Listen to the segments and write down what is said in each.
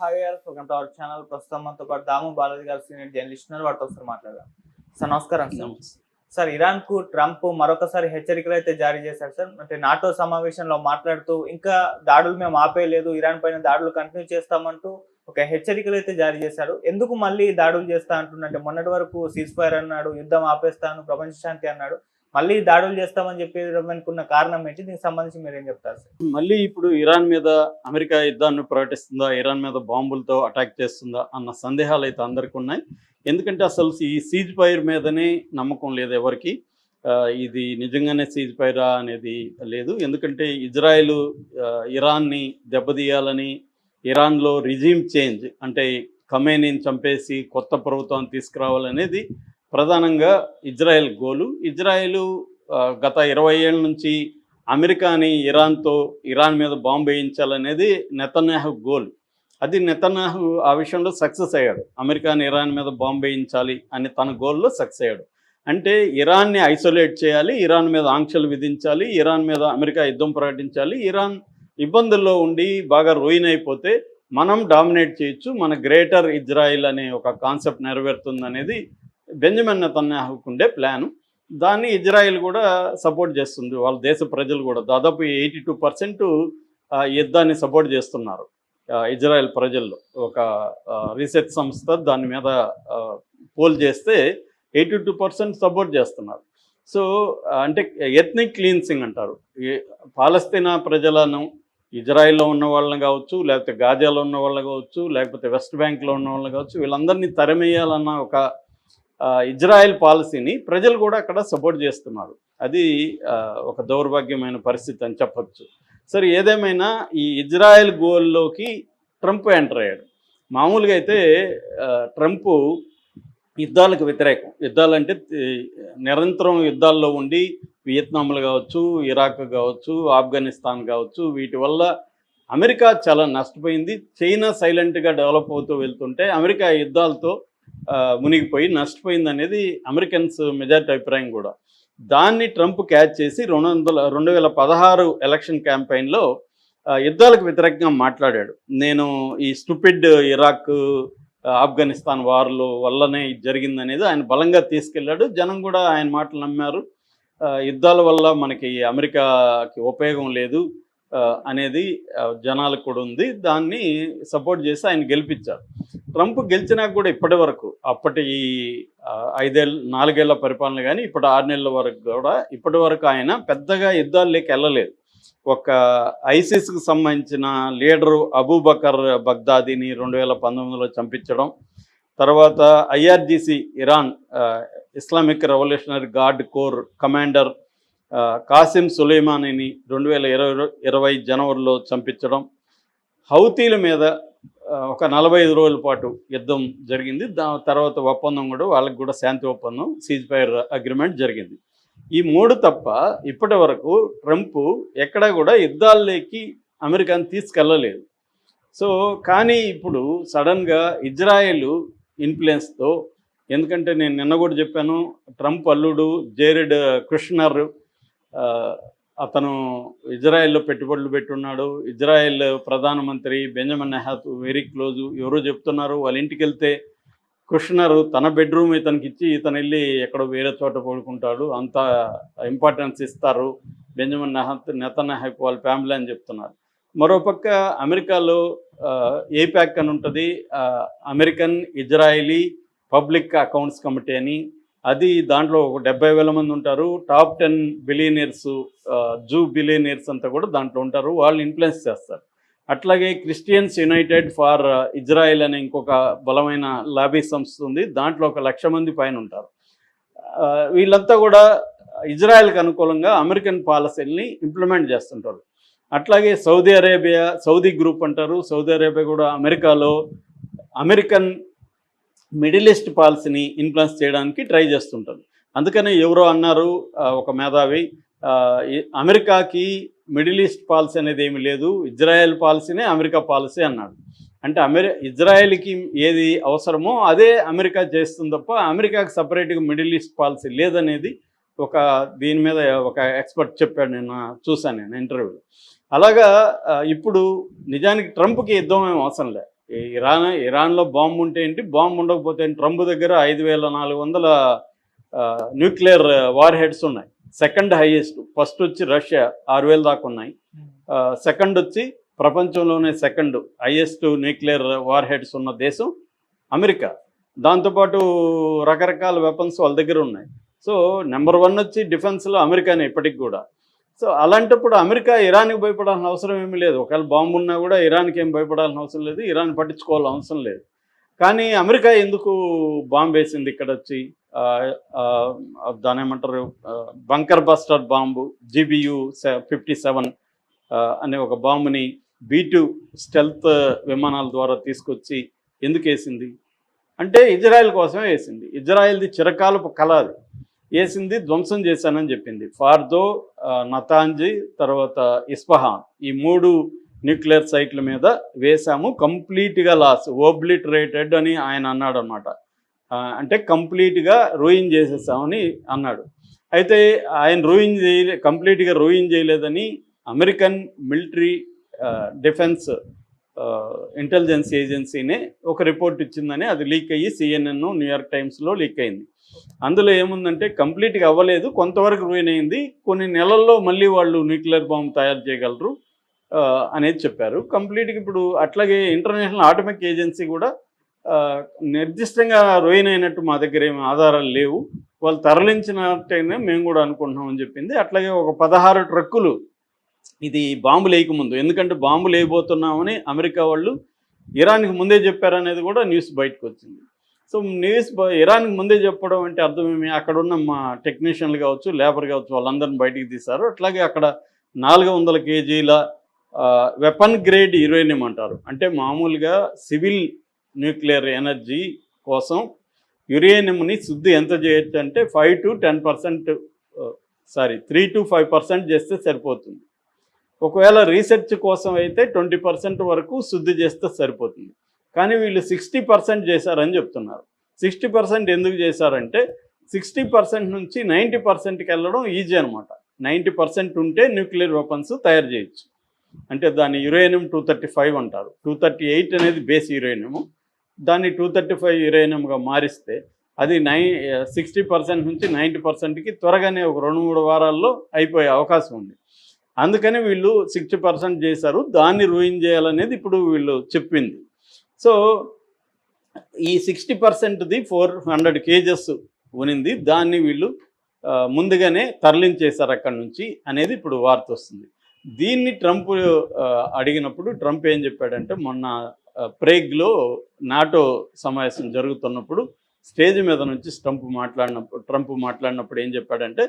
Hi గారు welcome to our channel ప్రస్తుతం మనతో పాటు దాము బాలాజీ గారు సీనియర్ జర్నలిస్ట్ ఉన్నారు. వారితో ఒకసారి మాట్లాడదాం. సార్ నమస్కారం సార్. సార్ ఇరాన్కు ట్రంప్ మరొకసారి హెచ్చరికలు అయితే జారీ చేశారు సార్. అంటే నాటో సమావేశంలో మాట్లాడుతూ ఇంకా దాడులు మేము ఆపేయలేదు ఇరాన్ పైన దాడులు కంటిన్యూ చేస్తామంటూ ఒక హెచ్చరికలు అయితే జారీ చేశాడు ఎందుకు మళ్ళీ దాడులు చేస్తా అంటున్నట్టే మొన్నటి వరకు సీజ్ ఫైర్ అన్నాడు యుద్ధం ఆపేస్తాను ప్రపంచ శాంతి అన్నాడు. మళ్ళీ దాడులు చేస్తామని చెప్పేదనుకున్న కారణం ఏంటి? దీనికి సంబంధించి మీరు ఏం చెప్తారు సార్? మళ్ళీ ఇప్పుడు ఇరాన్ మీద అమెరికా యుద్ధాన్ని ప్రకటిస్తుందా? ఇరాన్ మీద బాంబులతో అటాక్ చేస్తుందా? అన్న సందేహాలు అయితే అందరికీ ఉన్నాయి. ఎందుకంటే అసలు ఈ సీజ్ ఫైర్ మీదనే నమ్మకం లేదు ఎవరికి. ఇది నిజంగానే సీజ్ ఫైరా అనేది లేదు. ఎందుకంటే ఇజ్రాయెల్ ఇరాన్ని దెబ్బతీయాలని ఇరాన్లో రిజీమ్ చేంజ్ అంటే ఖమేనీని చంపేసి కొత్త ప్రభుత్వాన్ని తీసుకురావాలనేది ప్రధానంగా ఇజ్రాయెల్ గోలు. ఇజ్రాయెల్ గత ఇరవై ఏళ్ళ నుంచి అమెరికాని ఇరాన్తో ఇరాన్ మీద బాంబు వేయించాలనేది నెతన్యాహు గోల్. అది నెతన్యాహు ఆ విషయంలో సక్సెస్ అయ్యాడు. అమెరికాని ఇరాన్ మీద బాంబు వేయించాలి అని తన గోల్లో సక్సెస్ అయ్యాడు. అంటే ఇరాన్ని ఐసోలేట్ చేయాలి ఇరాన్ మీద ఆంక్షలు విధించాలి ఇరాన్ మీద అమెరికా యుద్ధం ప్రకటించాలి. ఇరాన్ ఇబ్బందుల్లో ఉండి బాగా రోయిన్ అయిపోతే మనం డామినేట్ చేయొచ్చు. మన గ్రేటర్ ఇజ్రాయిల్ అనే ఒక కాన్సెప్ట్ నెరవేరుతుంది అనేది బెంజమిన్ నెతన్యాహుకుండే ప్లాను దాన్ని ఇజ్రాయెల్ కూడా సపోర్ట్ చేస్తుంది. వాళ్ళ దేశ ప్రజలు కూడా దాదాపు ఎయిటీ టూ పర్సెంట్ యుద్ధాన్ని సపోర్ట్ చేస్తున్నారు. ఇజ్రాయెల్ ప్రజల్లో. ఒక రీసెర్చ్ సంస్థ దాని మీద పోల్ చేస్తే ఎయిటీ టూ పర్సెంట్ సపోర్ట్ చేస్తున్నారు. సో అంటే ఎథ్నిక్ క్లీన్సింగ్ అంటారు. ఈ పాలస్తీనా ప్రజలను ఇజ్రాయెల్లో ఉన్న వాళ్ళని కావచ్చు లేకపోతే గాజాలో ఉన్న వాళ్ళు కావచ్చు లేకపోతే వెస్ట్ బ్యాంక్లో ఉన్న వాళ్ళు కావచ్చు వీళ్ళందరినీ తరిమేయాలన్న ఒక ఇజ్రాయెల్ పాలసీని ప్రజలు కూడా అక్కడ సపోర్ట్ చేస్తున్నారు. అది ఒక దౌర్భాగ్యమైన పరిస్థితి అని చెప్పచ్చు. సరే ఏదేమైనా ఈ ఇజ్రాయెల్ గోల్లోకి ట్రంప్ ఎంటర్ అయ్యాడు. మామూలుగా అయితే ట్రంప్ యుద్ధాలకు వ్యతిరేకం. యుద్ధాలంటే నిరంతరం యుద్ధాల్లో ఉండి వియత్నాంలు కావచ్చు ఇరాక్ కావచ్చు ఆఫ్ఘనిస్తాన్ కావచ్చు వీటి వల్ల అమెరికా చాలా నష్టపోయింది. చైనా సైలెంట్గా డెవలప్ అవుతూ వెళ్తుంటే అమెరికా యుద్ధాలతో మునిగిపోయి నష్టపోయింది అనేది అమెరికన్స్ మెజార్టీ అభిప్రాయం కూడా. దాన్ని ట్రంప్ క్యాచ్ చేసి రెండు వందల రెండు వేల పదహారు ఎలక్షన్ క్యాంపెయిన్లో యుద్ధాలకు వ్యతిరేకంగా మాట్లాడాడు. నేను ఈ స్టూపిడ్ ఇరాక్ ఆఫ్ఘనిస్తాన్ వార్లు వల్లనే ఇది జరిగిందనేది ఆయన బలంగా తీసుకెళ్ళాడు. జనం కూడా ఆయన మాటలు నమ్మారు. యుద్ధాల వల్ల మనకి అమెరికాకి ఉపయోగం లేదు. అనేది జనాలకు కూడా ఉంది. దాన్ని సపోర్ట్ చేసి ఆయన గెలిపించారు. ట్రంప్ గెలిచినా కూడా ఇప్పటి వరకు అప్పటి ఐదేళ్ళ నాలుగేళ్ళ పరిపాలన కానీ ఇప్పుడు ఆరు నెలల వరకు కూడా ఇప్పటి వరకు ఆయన పెద్దగా యుద్ధాల్లోకి వెళ్ళలేదు. ఒక ఐసిస్కి సంబంధించిన లీడరు అబూబకర్ బగ్దాదీని రెండు వేల పంతొమ్మిదిలో చంపించడం తర్వాత IRGC Iran Islamic revolutionary guard corps commander Qasim సులేమానిని రెండు వేల ఇరవై ఇరవై జనవరిలో చంపించడం హౌతీల మీద ఒక నలభై ఐదు రోజుల పాటు యుద్ధం జరిగింది. దాని తర్వాత ఒప్పందం కూడా వాళ్ళకి కూడా శాంతి ఒప్పందం సీజ్ ఫైర్ అగ్రిమెంట్ జరిగింది. ఈ మూడు తప్ప ఇప్పటి వరకు ట్రంప్ ఎక్కడా కూడా యుద్ధాల్లోకి అమెరికాని తీసుకెళ్ళలేదు. సో కానీ ఇప్పుడు సడన్గా ఇజ్రాయెల్ ఇన్ఫ్లుయెన్స్తో ఎందుకంటే నేను నిన్న కూడా చెప్పాను ట్రంప్ అల్లుడు జేరెడ్ కృష్ణర్ అతను ఇజ్రాయెల్లో పెట్టుబడులు పెట్టున్నాడు. ఇజ్రాయెల్ ప్రధానమంత్రి బెంజమిన్ నెహాత్ వెరీ క్లోజ్. ఎవరో చెప్తున్నారు వాళ్ళ ఇంటికి వెళ్తే కృష్ణర్ తన బెడ్రూమ్ ఇతనికి ఇచ్చి ఇతను వెళ్ళి ఎక్కడో వేరే చోట పడుకుంటాడు. అంత ఇంపార్టెన్స్ ఇస్తారు బెంజమిన్ నెహత్ నెతన్యాహకు వాళ్ళ ఫ్యామిలీ అని చెప్తున్నారు. మరోపక్క అమెరికాలో ఏపాక్ అని ఉంటుంది. American Israeli public accounts committee అని అది దాంట్లో ఒక డెబ్బై వేల మంది ఉంటారు. Top ten billionaires Jew billionaires అంతా కూడా దాంట్లో ఉంటారు. వాళ్ళు ఇన్ఫ్లుయెన్స్ చేస్తారు. అట్లాగే క్రిస్టియన్స్ యునైటెడ్ ఫార్ ఇజ్రాయెల్ అనే ఇంకొక బలమైన లాబీ సంస్థ ఉంది. దాంట్లో ఒక లక్ష మంది పైన ఉంటారు. వీళ్ళంతా కూడా ఇజ్రాయెల్కి అనుకూలంగా అమెరికన్ పాలసీల్ని ఇంప్లిమెంట్ చేస్తుంటారు. అట్లాగే సౌదీ అరేబియా సౌదీ గ్రూప్ అంటారు. సౌదీ అరేబియా కూడా అమెరికాలో అమెరికన్ మిడిల్ ఈస్ట్ పాలసీని ఇన్ఫ్లుయెన్స్ చేయడానికి ట్రై చేస్తుంటారు. అందుకనే ఎవరో అన్నారు ఒక మేధావి అమెరికాకి మిడిల్ ఈస్ట్ పాలసీ అనేది ఏమీ లేదు ఇజ్రాయెల్ పాలసీనే అమెరికా పాలసీ అన్నాడు. అంటే అమెరి ఇజ్రాయెల్కి ఏది అవసరమో అదే అమెరికా చేస్తుంది తప్ప అమెరికాకి సపరేట్గా మిడిల్ ఈస్ట్ పాలసీ లేదనేది ఒక దీని మీద ఒక ఎక్స్పర్ట్ చెప్పాడు నేను చూశాను నేను ఇంటర్వ్యూలో. అలాగా ఇప్పుడు నిజానికి ట్రంప్కి యుద్ధం ఏం అవసరం లేదు ఇరాన్ ఇరాన్లో బాంబు ఉంటే ఏంటి? బాంబు ఉండకపోతే ఏంటి? ట్రంప్ దగ్గర ఐదు వేల నాలుగు వందల న్యూక్లియర్ వార్ హెడ్స్ ఉన్నాయి. Second highest. ఫస్ట్ వచ్చి రష్యా ఆరు వేల దాకా ఉన్నాయి. సెకండ్ వచ్చి ప్రపంచంలోనే second highest nuclear war heads ఉన్న దేశం అమెరికా. దాంతోపాటు రకరకాల వెపన్స్ వాళ్ళ దగ్గర ఉన్నాయి. సో నెంబర్ వన్ వచ్చి డిఫెన్స్లో అమెరికానే ఇప్పటికి కూడా. సో అలాంటప్పుడు అమెరికా ఇరాన్కి భయపడాల్సిన అవసరం ఏమీ లేదు. ఒకవేళ బాంబు ఉన్నా కూడా ఇరాన్కి ఏం భయపడాల్సిన అవసరం లేదు. ఇరాన్ పట్టించుకోవాల్సిన అవసరం లేదు. కానీ అమెరికా ఎందుకు బాంబు వేసింది ఇక్కడ వచ్చి దాని ఏమంటారు? Bunker buster bomb GBU fifty seven అనే ఒక బాంబుని బీ టూ స్టెల్త్ విమానాల ద్వారా తీసుకొచ్చి ఎందుకు వేసింది? అంటే ఇజ్రాయెల్ కోసమే వేసింది. ఇజ్రాయెల్ది చిరకాలపు కళ అది. వేసింది ధ్వంసం చేశానని చెప్పింది. ఫార్దో నతాంజీ తర్వాత ఇస్ఫహాన్ ఈ మూడు న్యూక్లియర్ సైట్ల మీద వేసాము కంప్లీట్గా లాస్ ఓబ్లిటరేటెడ్ అని ఆయన అన్నాడు అనమాట అంటే కంప్లీట్గా రూయిన్ చేసేసామని అన్నాడు. అయితే ఆయన రూయిన్ చేయలే కంప్లీట్గా రూయిన్ చేయలేదని అమెరికన్ మిలిటరీ డిఫెన్స్ ఇంటెలిజెన్స్ ఏజెన్సీనే ఒక రిపోర్ట్ ఇచ్చిందని అది లీక్ అయ్యి సిఎన్ఎన్ న్యూయార్క్ టైమ్స్లో లీక్ అయింది. అందులో ఏముందంటే కంప్లీట్గా అవ్వలేదు. కొంతవరకు రూయిన్ అయింది. కొన్ని నెలల్లో మళ్ళీ వాళ్ళు న్యూక్లియర్ బాంబు తయారు చేయగలరు అనేది చెప్పారు. కంప్లీట్గా ఇప్పుడు అట్లాగే ఇంటర్నేషనల్ ఆటమిక్ ఏజెన్సీ కూడా నిర్దిష్టంగా రోయిన్ అయినట్టు మా దగ్గర ఏమి ఆధారాలు లేవు. వాళ్ళు తరలించినట్టయినా మేము కూడా అనుకుంటున్నామని చెప్పింది. అట్లాగే ఒక పదహారు ట్రక్కులు ఇది బాంబు లేకముందు ఎందుకంటే బాంబు లేయబోతున్నామని అమెరికా వాళ్ళు ఇరాన్కి ముందే చెప్పారనేది కూడా న్యూస్ బయటకు వచ్చింది. సో న్యూస్ ఇరాన్కి ముందే చెప్పడం అంటే అర్థం ఏమి? అక్కడ ఉన్న మా టెక్నీషియన్లు కావచ్చు లేబర్ కావచ్చు వాళ్ళందరిని బయటికి తీశారు. అట్లాగే అక్కడ నాలుగు వందల కేజీల వెపన్ గ్రేడ్ యురేనియం అంటారు. అంటే మామూలుగా సివిల్ న్యూక్లియర్ ఎనర్జీ కోసం యురేనియంని శుద్ధి ఎంత చేయొచ్చు అంటే five to ten percent sorry three to five percent చేస్తే సరిపోతుంది. ఒకవేళ రీసెర్చ్ కోసం అయితే ట్వంటీ పర్సెంట్ వరకు శుద్ధి చేస్తే సరిపోతుంది. కానీ వీళ్ళు సిక్స్టీ పర్సెంట్ చేశారని చెప్తున్నారు. సిక్స్టీ పర్సెంట్ ఎందుకు చేశారంటే సిక్స్టీ పర్సెంట్ నుంచి నైంటీ పర్సెంట్కి వెళ్ళడం ఈజీ అనమాట నైంటీ పర్సెంట్ ఉంటే న్యూక్లియర్ వెపన్స్ తయారు చేయొచ్చు. అంటే దాన్ని యురేనియం టూ థర్టీ ఫైవ్ అంటారు. టూ థర్టీ ఎయిట్ అనేది బేస్ యురేనియము దాన్ని టూ థర్టీ ఫైవ్ యురేనియంగా మారిస్తే అది నై సిక్స్టీ పర్సెంట్ నుంచి నైంటీ పర్సెంట్కి త్వరగానే ఒక రెండు మూడు వారాల్లో అయిపోయే అవకాశం ఉంది. అందుకని వీళ్ళు సిక్స్టీ పర్సెంట్ చేశారు. దాన్ని రూయిన్ చేయాలనేది ఇప్పుడు వీళ్ళు చెప్పింది. సో ఈ సిక్స్టీ పర్సెంట్ది ఫోర్ హండ్రెడ్ కేజెస్ ఉనింది. దాన్ని వీళ్ళు ముందుగానే తరలించేశారు అక్కడి నుంచి అనేది ఇప్పుడు వార్త వస్తుంది. దీన్ని ట్రంప్ అడిగినప్పుడు ట్రంప్ ఏం చెప్పాడంటే మొన్న ప్రేగ్లో నాటో సమావేశం జరుగుతున్నప్పుడు స్టేజ్ మీద నుంచి ట్రంప్ మాట్లాడినప్పుడు ట్రంప్ మాట్లాడినప్పుడు ఏం చెప్పాడంటే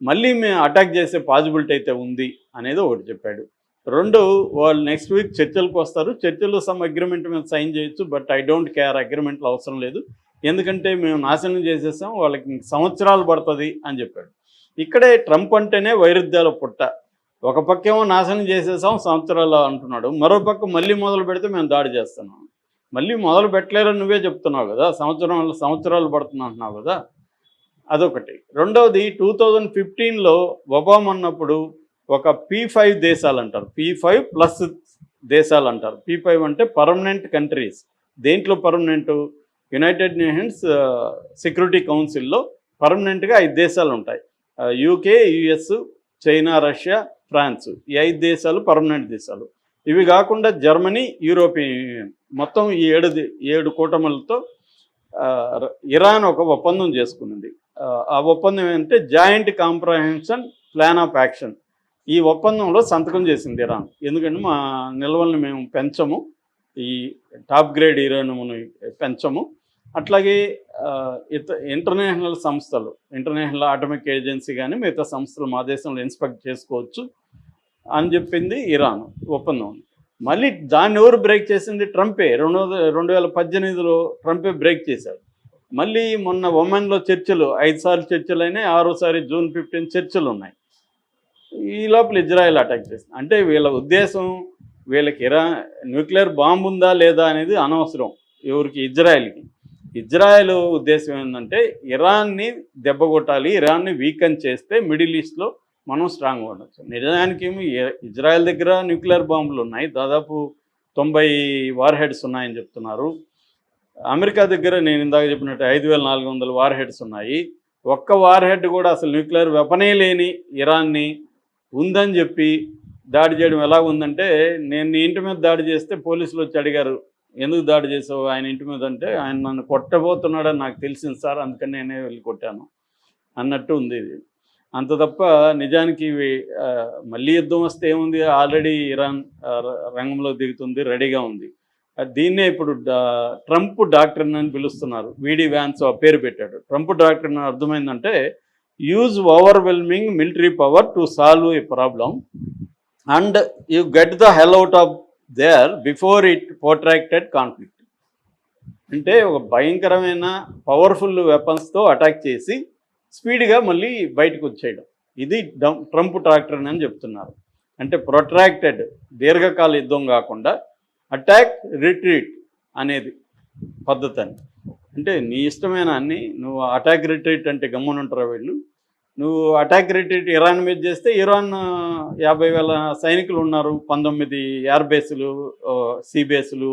మళ్ళీ మేము అటాక్ చేసే పాసిబిలిటీ అయితే ఉంది అనేది ఒకటి చెప్పాడు. రెండు వాళ్ళు నెక్స్ట్ వీక్ చర్చలకు వస్తారు. చర్చలో సమ్ అగ్రిమెంట్ మేము సైన్ చేయొచ్చు బట్ ఐ డోంట్ కేర్ అగ్రిమెంట్లు అవసరం లేదు. ఎందుకంటే మేము నాశనం చేసేసాం వాళ్ళకి సంవత్సరాలు పడుతుంది అని చెప్పాడు. ఇక్కడే ట్రంప్ అంటేనే వైరుధ్యాల పుట్ట. ఒక పక్కేమో నాశనం చేసేసాం సంవత్సరాలు అంటున్నాడు. మరో పక్క మళ్ళీ మొదలు పెడితే మేము దాడి చేస్తున్నాం. మళ్ళీ మొదలు పెట్టలేరని నువ్వే చెప్తున్నావు కదా సంవత్సరం సంవత్సరాలు పడుతున్నా అంటున్నావు కదా. అదొకటి. రెండవది టూ థౌజండ్ ఫిఫ్టీన్లో ఒబామా అన్నప్పుడు ఒక పీ ఫైవ్ దేశాలు అంటారు పీ ఫైవ్ ప్లస్ దేశాలు అంటారు పీ ఫైవ్ అంటే పర్మనెంట్ కంట్రీస్ దేంట్లో పర్మనెంట్ యునైటెడ్ నేషన్స్ సెక్యూరిటీ కౌన్సిల్లో పర్మనెంట్గా ఐదు దేశాలు ఉంటాయి UK US China Russia France ఈ ఐదు దేశాలు పర్మనెంట్ దేశాలు. ఇవి కాకుండా జర్మనీ యూరోపియన్ యూనియన్ మొత్తం ఈ ఏడు ఏడు కూటములతో uh, ఇరాన్ ఒక ఒప్పందం చేసుకున్నది ఆ, ఒప్పందం ఏంటంటే joint comprehension plan of action. ఈ ఒప్పందంలో సంతకం చేసింది ఇరాన్. ఎందుకంటే మా నిల్వల్ని మేము పెంచము. ఈ టాప్ గ్రేడ్ ఇరాన్ను పెంచము. అట్లాగే ఇత ఇంటర్నేషనల్ సంస్థలు ఇంటర్నేషనల్ ఆటోమిక్ ఏజెన్సీ కానీ మిగతా సంస్థలు మా దేశంలో ఇన్స్పెక్ట్ చేసుకోవచ్చు అని చెప్పింది ఇరాన్ ఒప్పందం. మళ్ళీ దాన్ని ఎవరు బ్రేక్ చేసింది? ట్రంపే. రెండు రెండు వేల పద్దెనిమిదిలో ట్రంపే బ్రేక్ చేశాడు. మళ్ళీ మొన్న ఉమెన్లో చర్చలు ఐదు సార్లు చర్చలు అయినాయి ఆరోసారి జూన్ ఫిఫ్టీన్ చర్చలు ఉన్నాయి. ఈ లోపల ఇజ్రాయెల్ అటాక్ చేసింది. అంటే వీళ్ళ ఉద్దేశం వీళ్ళకి ఇరా న్యూక్లియర్ బాంబు ఉందా లేదా అనేది అనవసరం ఎవరికి? ఇజ్రాయెల్కి. ఇజ్రాయెల్ ఉద్దేశం ఏంటంటే ఇరాన్ని దెబ్బ కొట్టాలి ఇరాన్ని వీకెన్ చేస్తే మిడిల్ ఈస్ట్లో మనం స్ట్రాంగ్ ఉండొచ్చు. నిజానికి ఇజ్రాయెల్ దగ్గర న్యూక్లియర్ బాంబులు ఉన్నాయి. దాదాపు తొంభై వార్ హెడ్స్ ఉన్నాయని చెప్తున్నారు. అమెరికా దగ్గర నేను ఇందాక చెప్పినట్టు ఐదు వేల నాలుగు వందల వార్ హెడ్స్ ఉన్నాయి. ఒక్క వార్ హెడ్ కూడా అసలు న్యూక్లియర్ వెపనే లేని ఇరాన్ని ఉందని చెప్పి దాడి చేయడం ఎలా ఉందంటే నేను నీ ఇంటి మీద దాడి చేస్తే పోలీసులు వచ్చి అడిగారు ఎందుకు దాడి చేసావు? ఆయన ఇంటి మీద అంటే ఆయన నన్ను కొట్టబోతున్నాడని నాకు తెలిసింది సార్ అందుకని నేనే వెళ్ళి కొట్టాను. అన్నట్టు ఉంది ఇది. అంత తప్ప నిజానికి మళ్ళీ యుద్ధం వస్తే ఏముంది? ఆల్రెడీ ఇరాన్ రంగంలో దిగుతుంది రెడీగా ఉంది. దీన్నే ఇప్పుడు ట్రంప్ డాక్టర్ని అని పిలుస్తున్నారు. వీడి వ్యాన్స్ ఆ పేరు పెట్టాడు. ట్రంప్ డాక్టర్ని అర్థమైందంటే use overwhelming military power to solve a problem and you get the hell out of there before it protracted conflict. అంటే ఒక భయంకరమైన పవర్ఫుల్ వెపన్స్తో అటాక్ చేసి స్పీడ్గా మళ్ళీ బయటకు వచ్చేయడం. ఇది ట్రంప్ ట్రాక్టర్ అని చెప్తున్నారు. అంటే ప్రొట్రాక్టెడ్ దీర్ఘకాల యుద్ధం కాకుండా అటాక్ రిట్రీట్ అనేది పద్ధతి అని అంటే నీ ఇష్టమైన అన్ని నువ్వు అటాక్ రిట్రీట్ అంటే గమ్మునుంటారా వీళ్ళు? నువ్వు అటాక్ రిట్రీట్ ఇరాన్ మీద చేస్తే ఇరాన్ యాభై వేల సైనికులు ఉన్నారు. పంతొమ్మిది ఎయిర్ బేసులు సీ బేసులు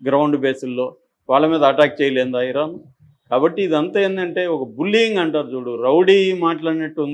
గ్రౌండ్ బేసుల్లో. వాళ్ళ మీద అటాక్ చేయలేదా ఇరాన్? కాబట్టి ఇదంతా ఏంటంటే ఒక బుల్లింగ్ అంటారు చూడు. రౌడీ మాట్లాడినట్టు ఉంది.